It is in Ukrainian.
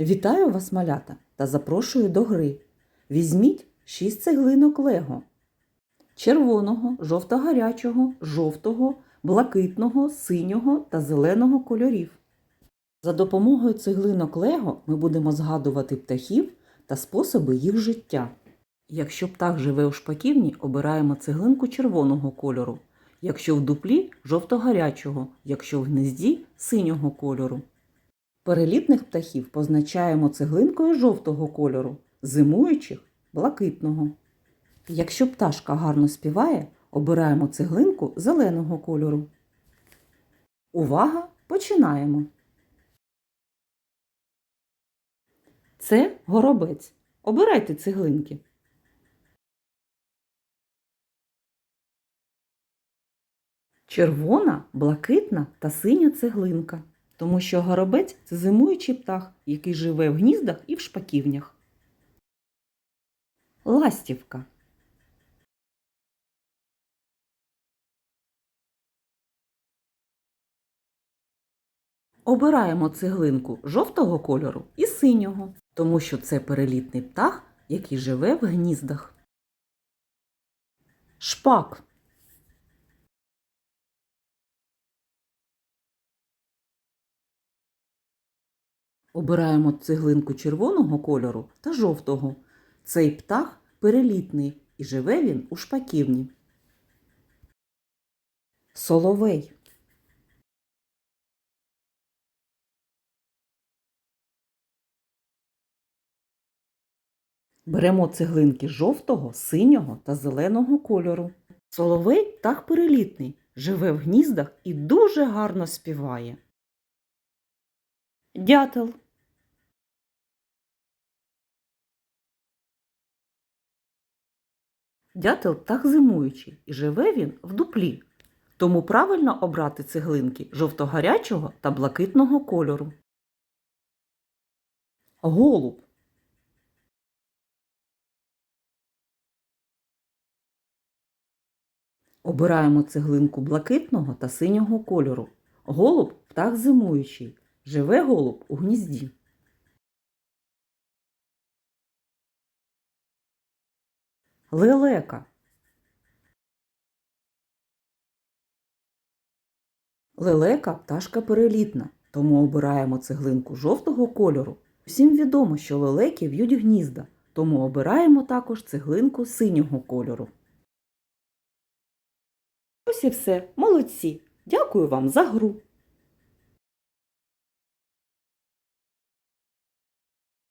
Вітаю вас, малята, та запрошую до гри. Візьміть шість цеглинок Лего. Червоного, жовто-гарячого, жовтого, блакитного, синього та зеленого кольорів. За допомогою цеглинок Лего ми будемо згадувати птахів та способи їх життя. Якщо птах живе у шпаківні, обираємо цеглинку червоного кольору. Якщо в дуплі жовто-гарячого, якщо в гнезді синього кольору. Перелітних птахів позначаємо цеглинкою жовтого кольору, зимуючих блакитного. Якщо пташка гарно співає, обираємо цеглинку зеленого кольору. Увага! Починаємо. Це горобець. Обирайте цеглинки. Червона, блакитна та синя цеглинка. Тому що горобець це зимуючий птах, який живе в гніздах і в шпаківнях. Ластівка. Обираємо цеглинку жовтого кольору і синього, тому що це перелітний птах, який живе в гніздах. Шпак. Обираємо цеглинку червоного кольору та жовтого. Цей птах перелітний і живе він у шпаківні. Соловей. Беремо цеглинки жовтого, синього та зеленого кольору. Соловей птах перелітний, живе в гніздах і дуже гарно співає. Дятел. Дятел птах зимуючий і живе він в дуплі. Тому правильно обрати цеглинки жовто-гарячого та блакитного кольору. Голуб. Обираємо цеглинку блакитного та синього кольору. Голуб птах зимуючий. Живе голуб у гнізді. Лелека. Лелека пташка перелітна, тому обираємо цеглинку жовтого кольору. Всім відомо, що лелеки в'ють гнізда, тому обираємо також цеглинку синього кольору. Ось і все, молодці! Дякую вам за гру!